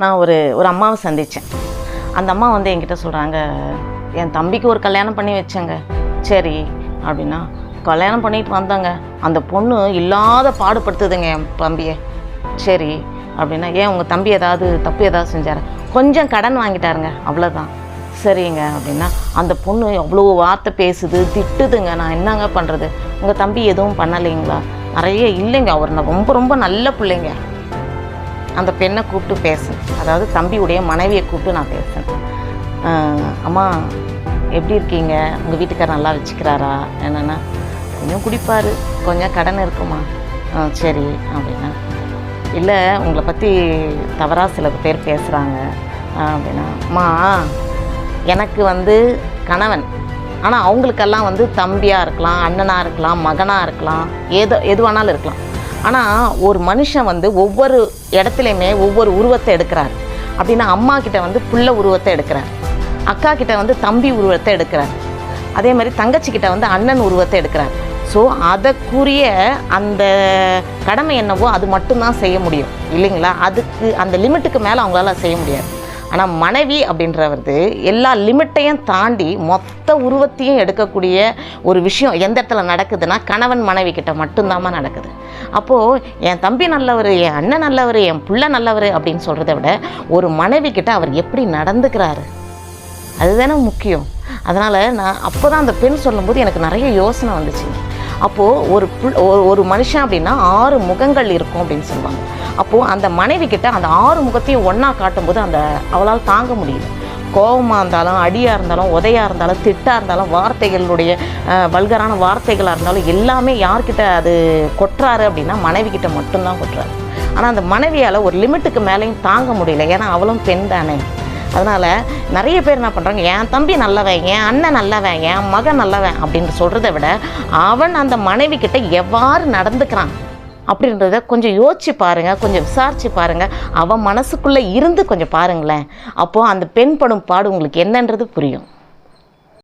நான் ஒரு ஒரு அம்மாவை சந்தித்தேன் அந்த அம்மா வந்து என்கிட்ட சொல்கிறாங்க என் தம்பிக்கு ஒரு கல்யாணம் பண்ணி வச்சேங்க. சரி அப்படின்னா கல்யாணம் பண்ணிட்டு வந்தாங்க. அந்த பொண்ணு இல்லாத பாடுபடுத்துதுங்க என் தம்பியை. சரி அப்படின்னா ஏன் உங்கள் தம்பி ஏதாவது தப்பு ஏதாவது செஞ்சாரு? கொஞ்சம் கடன் வாங்கிட்டாருங்க அவ்வளோதான் சரிங்க அப்படின்னா அந்த பொண்ணு அவ்வளோ வார்த்தை பேசுது திட்டுதுங்க. நான் என்னங்க பண்ணுறது உங்கள் தம்பி எதுவும் பண்ணலைங்களா? நிறைய இல்லைங்க. அவர் நான் ரொம்ப ரொம்ப நல்ல பிள்ளைங்க. அந்த பெண்ணை கூப்பிட்டு பேசேன் அதாவது தம்பியுடைய மனைவியை கூப்பிட்டு நான் பேசேன் அம்மா எப்படி இருக்கீங்க? உங்கள் வீட்டுக்கார் நல்லா வச்சுக்கிறாரா? என்னென்னா கொஞ்சம் குடிப்பார். கொஞ்சம் கடன் இருக்குமா? ஆ சரி அப்படின்னா இல்லை உங்களை பற்றி தவறாக சில பேர் பேசுகிறாங்க அப்படின்னா அம்மா எனக்கு வந்து கணவன். ஆனால் அவங்களுக்கெல்லாம் வந்து தம்பியாக இருக்கலாம் அண்ணனாக இருக்கலாம் மகனாக இருக்கலாம் ஏதோ எது வேணாலும் இருக்கலாம். ஆனால் ஒரு மனுஷன் வந்து ஒவ்வொரு இடத்துலையுமே ஒவ்வொரு உருவத்தை எடுக்கிறார். அப்படின்னா அம்மா கிட்ட வந்து புள்ள உருவத்தை எடுக்கிறார். அக்கா கிட்ட வந்து தம்பி உருவத்தை எடுக்கிறார். அதே மாதிரி தங்கச்சி கிட்ட வந்து அண்ணன் உருவத்தை எடுக்கிறார். ஸோ அதற்குரிய அந்த கடமை என்னவோ அது மட்டும்தான் செய்ய முடியும். இல்லைங்களா? அதுக்கு அந்த லிமிட்டுக்கு மேலே அவங்களால செய்ய முடியாது. ஆனால் மனைவி அப்படின்றது எல்லா லிமிட்டையும் தாண்டி மொத்த உருவத்தையும் எடுக்கக்கூடிய ஒரு விஷயம் எந்த இடத்துல நடக்குதுன்னா கணவன் மனைவி கிட்ட மட்டும்தாம்மா நடக்குது. அப்போது என் தம்பி நல்லவர் என் அண்ணன் நல்லவர் என் பிள்ளை நல்லவர் அப்படின்னு சொல்கிறத விட ஒரு மனைவி கிட்ட அவர் எப்படி நடந்துக்கிறாரு? அதுதானே முக்கியம். அதனால் நான் அப்போ தான் அந்த பெண் சொல்லும்போது எனக்கு நிறைய யோசனை வந்துச்சு அப்போது ஒரு ஒரு- ஒரு மனுஷன் அப்படின்னா ஆறு முகங்கள் இருக்கும் அப்படின்னு சொல்லுவாங்க. அப்போது அந்த மனைவி கிட்ட அந்த ஆறு முகத்தையும் ஒன்றா காட்டும்போது அந்த அவளால் தாங்க முடியல. கோபமாக இருந்தாலும் அடியாக இருந்தாலும் உதையாக இருந்தாலும் திட்டாக இருந்தாலும் வார்த்தைகளுடைய வல்கரான வார்த்தைகளாக இருந்தாலும் எல்லாமே யார்கிட்ட அது கொட்டுறாரு அப்படின்னா மனைவி கிட்ட மட்டும்தான் கொட்டுறாரு. ஆனால் அந்த மனைவியால் ஒரு லிமிட்டுக்கு மேலேயும் தாங்க முடியல. ஏன்னா அவளும் பெண் தானே. அதனால் நிறைய பேர் என்ன பண்ணுறாங்க என் தம்பி நல்லவன் என் அண்ணன் நல்லவன் என் மகன் நல்லவன் அப்படின்னு சொல்கிறத விட அவன் அந்த மனைவி கிட்ட எவ்வாறு நடந்துக்கிறான் அப்படின்றத கொஞ்சம் யோசிச்சு பாருங்கள் கொஞ்சம் விசாரிச்சு பாருங்கள் அவன் மனசுக்குள்ளே இருந்து கொஞ்சம் பாருங்களேன். அப்போது அந்த பெண் படும் பாடு உங்களுக்கு என்னன்றது புரியும்.